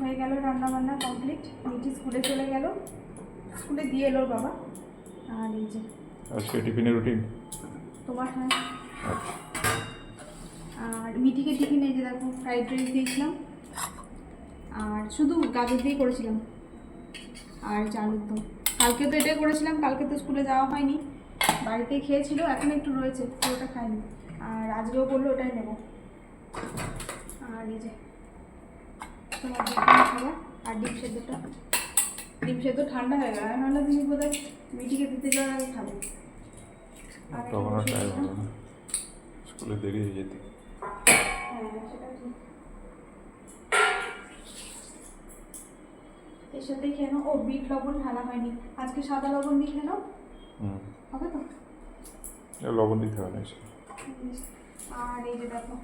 হয়ে গেল রান্না বান্না কমপ্লিট মিটি স্কুলে চলে গেল। স্কুলে দিয়ে এলো বাবা। আর এই যে আজকে টিফিনের রুটিন? তোমার হ্যাঁ। আচ্ছা। আর মিটিকে টিফিন এই যে দেখো ফ্রাইড রাইস দিয়েছিলাম। আর শুধু গাজর দিয়ে করেছিলাম। আর চালুর দম। কালকে তো এটাই করেছিলাম কালকে তো স্কুলে যাওয়া হয়নি। বাড়িতে খেয়েছিল এখন একটু রয়েছে পুরোটা খাইনি। আর আজকেও বলল ওটাই নেব। আর এই যে দোকানে খাবার আর ডিম সেদ্ধটা। ডিম সেদ্ধ ঠান্ডা হয়ে গেল। নাহলে তুমি বোধহয় মিটিকে দিতে যাওয়ার আগে খাবে। স্কুলে দেরি হয়ে যেতে। হ্যাঁ এর সাথে নাও। ও বিট লবণ ঢালা হয়নি। আজকে সাদা লবণ দিয়ে নাও হবে তো? লবণ দিতে হবে না। আর এই যে দেখো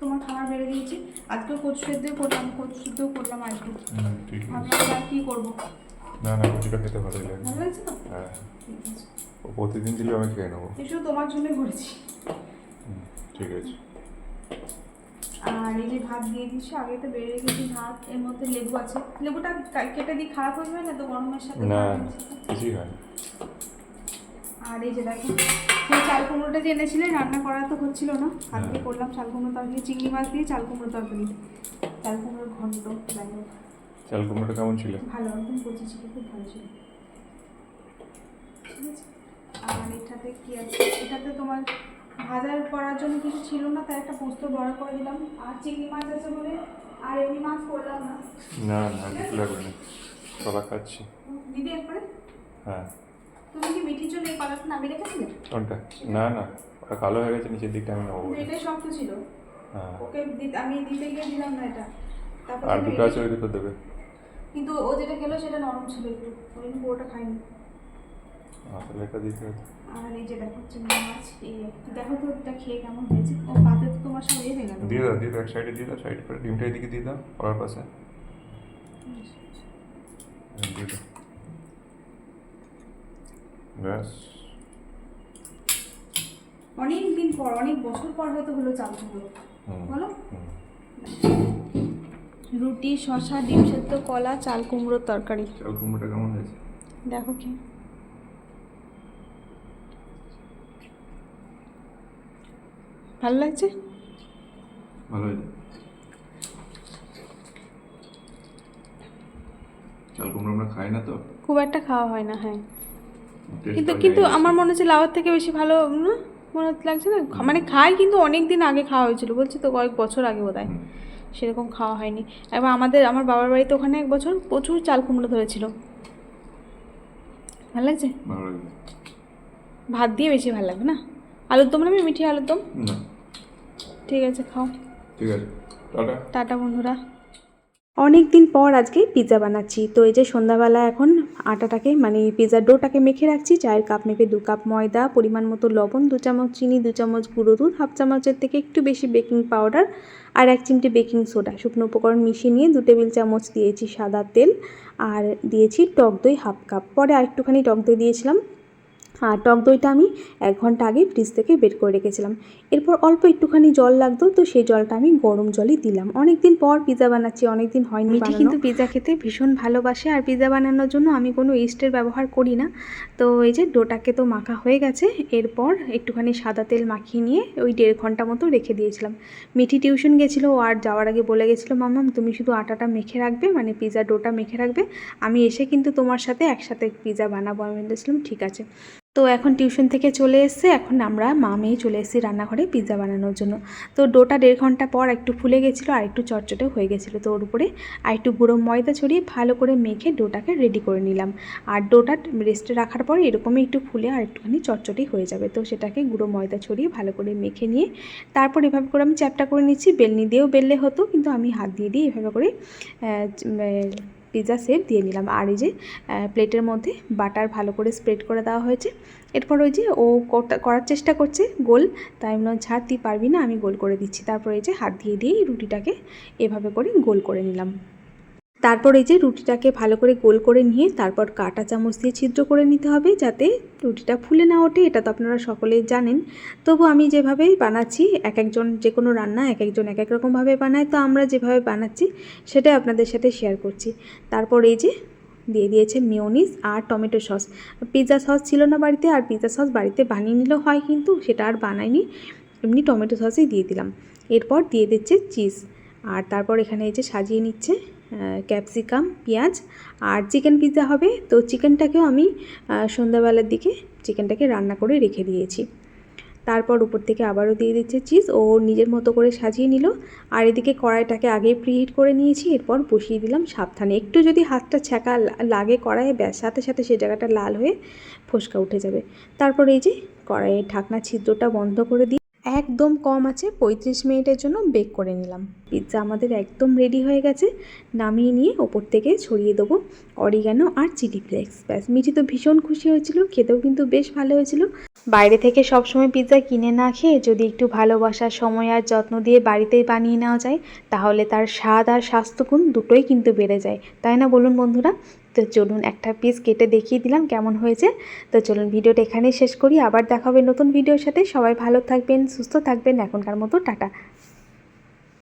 তোমার খাবার বেড়ে দিয়েছি। আজকে কচু সেদ্ধ করলাম কচু সেদ্ধ করলাম আর কি। হুম ঠিক আছে। ভাবলাম আর কি করব। না না রুটিটা খেতে ভালোই লাগে। ভালো লাগছে তো? হ্যাঁ। প্রতিদিন দিলে আমি খেয়ে নেব। এসব তোমার জন্য করেছি। ঠিক আছে। আর এই যে ভাত দিয়ে দিচ্ছি আগে তো বেড়ে রেখেছি ভাত এর মধ্যে লেবু আছে। লেবুটা কেটে দিই খারাপ হয়ে যাবে না তো? গরমের সাথে না। কিছুই হয় না। আর এই যে দেখো সেই চাল কুমড়োটা যে এনেছিলে রান্না করা তো হচ্ছিল না। হ্যাঁ। করলাম চাল কুমড়ো তরকারি চিংড়ি মাছ দিয়ে চাল কুমড়ো তরকারি। চাল কুমড়োর ঘন্ট যাই হোক চাল কুমড়োটা কেমন ছিল? ভালো একদম কচি ছিল খুব ভালো ছিল। আর এটাতে কি আছে? এটাতে তোমার ভাজার করার জন্য কিছু ছিল না তাই একটা পোস্ত বড় করে দিলাম। আর চিংড়ি মাছ আছে বলে আর এমনি মাছ করলাম না। না না লাগবে না। কলা খাচ্ছি। দিদি একবারে? হ্যাঁ। তুমি কি মিঠির জন্য এই কলাটা নামিয়ে রেখেছিলে? কোনটা না না। ওটা কালো হয়ে গেছে নিচের দিকটা আমি নেব এটাই শক্ত ছিল। হ্যাঁ। ওকে আমি দিতে গিয়ে দিলাম না এটা। তারপর আর দুটো আছে ওই দুটো দেবে। কিন্তু ও যেটা খেলো সেটা নরম ছিল একটু। ওই পুরোটা খাইনি। আসলে এটা দিতে হবে। আর এই যে দেখো চিংড়ি মাছ এই দেখো তো এটা খেয়ে কেমন হয়েছে। ও পাতে তো তোমার সব হয়ে গেল। দিয়ে দাও দিয়ে দাও এক সাইডে দিয়ে দাও সাইড করে ডিমটা এদিকে দিয়ে দাও কলার পাশে। হ্যাঁ, দিয়ে দাও। ব্যাস। অনেক দিন পর অনেক বছর পর হয়তো হলো চাল বলো? রুটি শশা ডিম সেদ্ধ কলা চাল কুমড়োর তরকারি। চাল কুমড়োটা কেমন হয়েছে? দেখো কি। ভালো লাগছে? ভালো হয়েছে। চাল কুমড়ো আমরা খাই না তো। খুব একটা খাওয়া হয় না হ্যাঁ। কিন্তু কিন্তু আমার মনে হচ্ছে লাউয়ের থেকে বেশি ভালো মনে লাগছে না? মানে খাই কিন্তু অনেক দিন আগে খাওয়া হয়েছিল। বলছি তো কয়েক বছর আগে বোধ হয় সেরকম খাওয়া হয়নি। এবার আমাদের আমার বাবার বাড়িতে ওখানে এক বছর প্রচুর চাল কুমড়ো ধরেছিল। ভালো লাগছে? ভাত দিয়ে বেশি ভালো লাগবে না? আলুর দম নেবে মিঠি আলুর দম? ঠিক আছে খাও। ঠিক আছে। টাটা। টাটা বন্ধুরা। অনেক দিন পর আজকে পিৎজা বানাচ্ছি। তো এই যে সন্ধ্যাবেলা এখন আটাটাকে মানে পিৎজার ডোটাকে মেখে রাখছি। চায়ের কাপ মেপে দু কাপ ময়দা, পরিমাণ মতো লবণ, দু চামচ চিনি, দু চামচ গুঁড়ো দুধ হাফ চামচের থেকে একটু বেশি বেকিং পাউডার আর এক চিমটি বেকিং সোডা শুকনো উপকরণ মিশিয়ে নিয়ে দু টেবিল চামচ দিয়েছি সাদা তেল আর দিয়েছি টক দই হাফ কাপ পরে আরেকটুখানি টক দই দিয়েছিলাম। আর টক দইটা আমি এক ঘণ্টা আগে ফ্রিজ থেকে বের করে রেখেছিলাম। এরপর অল্প একটুখানি জল লাগতো তো সেই জলটা আমি গরম জলই দিলাম। অনেক দিন পর পিৎজা বানাচ্ছি অনেক দিন হয়নি মিঠি কিন্তু পিৎজা খেতে ভীষণ ভালোবাসে আর পিৎজা বানানোর জন্য আমি কোনো ইস্টের ব্যবহার করি না। তো এই যে ডোটাকে তো মাখা হয়ে গেছে এরপর একটুখানি সাদা তেল মাখিয়ে নিয়ে ওই দেড় ঘণ্টা মতো রেখে দিয়েছিলাম। মিঠি টিউশন গেছিল আর যাওয়ার আগে বলে গেছিল মামাম তুমি শুধু আটাটা মেখে রাখবে মানে পিৎজা ডোটা মেখে রাখবে আমি এসে কিন্তু তোমার সাথে একসাথে পিৎজা বানাবো। আমি বলেছিলাম ঠিক আছে। তো এখন টিউশন থেকে চলে এসে এখন আমরা মা মেয়ে চলে এসেছি রান্নাঘরে পিৎজা বানানোর জন্য। তো ডোটা দেড় ঘণ্টা পর একটু ফুলে গেছিল আর একটু চটচটে হয়ে গেছিল। তো ওর উপরে আর একটু গুঁড়ো ময়দা ছড়িয়ে ভালো করে মেখে ডোটাকে রেডি করে নিলাম। আর ডোটা রেস্টে রাখার পর এরকমই একটু ফুলে আর একটুখানি চটচটি হয়ে যাবে। তো সেটাকে গুঁড়ো ময়দা ছড়িয়ে ভালো করে মেখে নিয়ে তারপর এভাবে করে আমি চ্যাপটা করে নিচ্ছি। বেলনি দিয়েও বেললে হতো, কিন্তু আমি হাত দিয়ে দিয়ে এভাবে করে পিৎজা সেপ দিয়ে নিলাম। আর এই যে প্লেটের মধ্যে বাটার ভালো করে স্প্রেড করে দেওয়া হয়েছে। এরপর ওই যে ও করার চেষ্টা করছে গোল, তাই আমি বললাম, ছাড়, তুই পারবি না, আমি গোল করে দিচ্ছি। তারপর এই যে হাত দিয়ে দিয়েই রুটিটাকে এভাবে করে গোল করে নিলাম। তারপর এই যে রুটিটাকে ভালো করে গোল করে নিয়ে তারপর কাঁটা চামচ দিয়ে ছিদ্র করে নিতে হবে যাতে রুটিটা ফুলে না ওঠে, এটা তো আপনারা সকলেই জানেন। তবু আমি যেভাবে বানাচ্ছি, এক একজন যে কোনো রান্না এক একজন এক এক রকমভাবে বানায়, তো আমরা যেভাবে বানাচ্ছি সেটাই আপনাদের সাথে শেয়ার করছি। তারপর এই যে দিয়ে দিয়েছে মিওনিস আর টমেটো সস পিৎজা সস ছিল না বাড়িতে আর পিৎজা সস বাড়িতে বানিয়ে নিলেও হয় কিন্তু সেটা আর বানাইনি, এমনি টমেটো সসই দিয়ে দিলাম। এরপর দিয়ে দিচ্ছে চিজ আর তারপর এখানে এই যে সাজিয়ে নিচ্ছে ক্যাপসিকাম পেঁয়াজ আর চিকেন পিৎজা হবে। তো চিকেনটাকেও আমি সন্ধ্যাবেলার দিকে চিকেনটাকে রান্না করে রেখে দিয়েছি। তারপর উপর থেকে আবারও দিয়ে দিচ্ছে চিজ ও নিজের মতো করে সাজিয়ে নিল। আর এদিকে কড়াইটাকে আগেই প্রিহিট করে নিয়েছি। এরপর বসিয়ে দিলাম সাবধানে। একটু যদি হাতটা ছ্যাঁকা লাগে কড়াইয়ে, ব্যাস, সাথে সাথে সেই জায়গাটা লাল হয়ে ফোসকা উঠে যাবে। তারপর এই যে কড়াইয়ের ঢাকনা ছিদ্রটা বন্ধ করে দিয়ে একদম কম আছে, পঁয়ত্রিশ মিনিটের জন্য বেক করে নিলাম। পিৎজা আমাদের একদম রেডি হয়ে গেছে। নামিয়ে নিয়ে ওপর থেকে ছড়িয়ে দেবো অরিগানো আর চিলি ফ্লেক্স ব্যাস, মিঠি তো ভীষণ খুশি হয়েছিল, খেতেও কিন্তু বেশ ভালো হয়েছিল। বাইরে থেকে সবসময় পিৎজা কিনে না খেয়ে যদি একটু ভালোবাসার সময় আর যত্ন দিয়ে বাড়িতেই বানিয়ে নেওয়া যায়, তাহলে তার স্বাদ আর স্বাস্থ্যগুণ দুটোই কিন্তু বেড়ে যায়। তাই না বলুন বন্ধুরা? তো চলুন একটা পিস কেটে দেখিয়ে দিলাম কেমন হয়েছে। তো চলুন ভিডিওটা এখানেই শেষ করি। আবার দেখা হবে নতুন ভিডিওর সাথে। সবাই ভালো থাকবেন, সুস্থ থাকবেন। এখনকার মতো টাটা।